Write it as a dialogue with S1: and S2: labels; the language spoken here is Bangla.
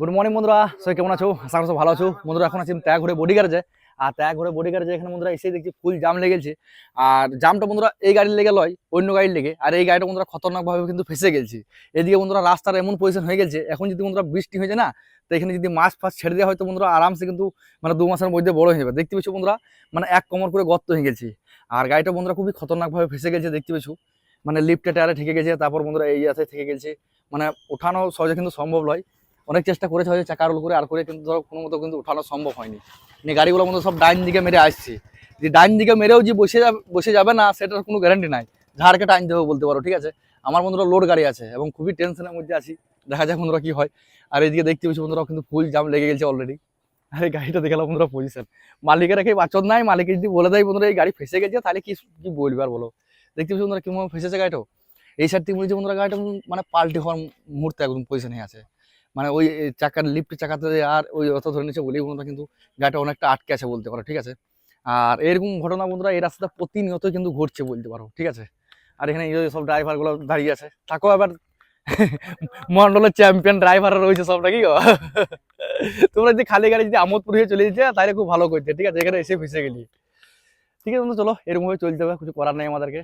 S1: গুড মর্নিং বন্ধুরা। সবাই কেমন আছো? আশা করছ ভালো আছো। বন্ধুরা, এখন আছি ত্যাগ ঘুরে বডি গ্যারেজে আর ত্যাগ ঘুরে বডি গ্যারেজে এখানে বন্ধুরা এসে দেখছি ফুল জাম লেগেছে আর জামটা বন্ধুরা এই গাড়ির লেগে লয়, অন্য গাড়ির লেগে। আর এই গাড়িটা বন্ধুরা খতরনাকভাবে কিন্তু ফেসে গেছে। এদিকে বন্ধুরা রাস্তার এমন পজিশন হয়ে গেছে, এখন যদি বন্ধুরা বৃষ্টি হয়ে যায় না, তো এখানে যদি মাছ ফাছ ছেড়ে দেওয়া হয়, তো বন্ধুরা আরামসে কিন্তু মানে দু মাসের মধ্যে বড় হয়ে যাবে। দেখতে পেছো বন্ধুরা মানে এক কমর করে গর্ত হয়ে গেছে। আর গাড়িটা বন্ধুরা খুবই খতরনাকভাবে ফেসে গেছে, দেখতে পেছো মানে লিফটে টায়ারে ঠেকে গেছে, তারপর বন্ধুরা এই আছে থেকে গেছে। মানে ওঠানো সহজে কিন্তু সম্ভব নয়। অনেক চেষ্টা করেছে হয়তো চাকা রোল করে, আর করে কিন্তু ধরো কোনো মতো কিন্তু উঠানো সম্ভব হয়নি। মানে গাড়িগুলো মধ্যে সব ডাইন দিকে মেরে আসছে। যে ডাইন দিকে মেরেও যে বসে যাবে বসে যাবে না, সেটার কোনো গ্যারান্টি নাই। ঝাড়কে টাইম দেবে বলতে পারো, ঠিক আছে? আমার বন্ধুরা লোড গাড়ি আছে, এবং খুবই টেনশনের মধ্যে আছি। দেখা যাক বন্ধুরা কী হয়। আর এদিকে দেখতে পাচ্ছি বন্ধুরা কিন্তু ফুল জাম লেগে গেছে অলরেডি আর এই গাড়িটা দেখলাম বন্ধুরা পজিশন মালিকের রেখে বাচন নাই মালিকের যদি বলে দেয় বন্ধুরা এই গাড়ি ফেসে গেছে, তাহলে কি কি বলবে আর বলো? দেখতে পাচ্ছি বন্ধুরা কীভাবে ফেসেছে গাড়িটাও। এই সাইড থেকে বলছি বন্ধুরা গাড়িটা মানে পাল্টে হওয়ার মুহূর্তে একদম পজিশনে আছে। মানে ওই চাকার লিফ্ট চাকাতে আর ওই অত ধরে নিচ্ছে বলেই বন্ধুরা কিন্তু গাড়িটা অনেকটা আটকে আছে বলতে পারো, ঠিক আছে? আর এরকম ঘটনা বন্ধুরা এই রাস্তাটা প্রতিনিয়ত কিন্তু ঘটছে বলতে পারো, ঠিক আছে? আর এখানে সব ড্রাইভারগুলো দাঁড়িয়ে আছে, তাকেও আবার মন্ডলের চ্যাম্পিয়ন ড্রাইভার রয়েছে সব নাকি তোমরা যদি খালি গাড়ি যদি আমোদপুর হয়ে চলে যেতে তাহলে খুব ভালো করছে ঠিক আছে? এখানে এসে ফেসে গেলি। ঠিক আছে বন্ধু, চলো, এরকমভাবে চলতে হবে, কিছু করার নেই আমাদেরকে।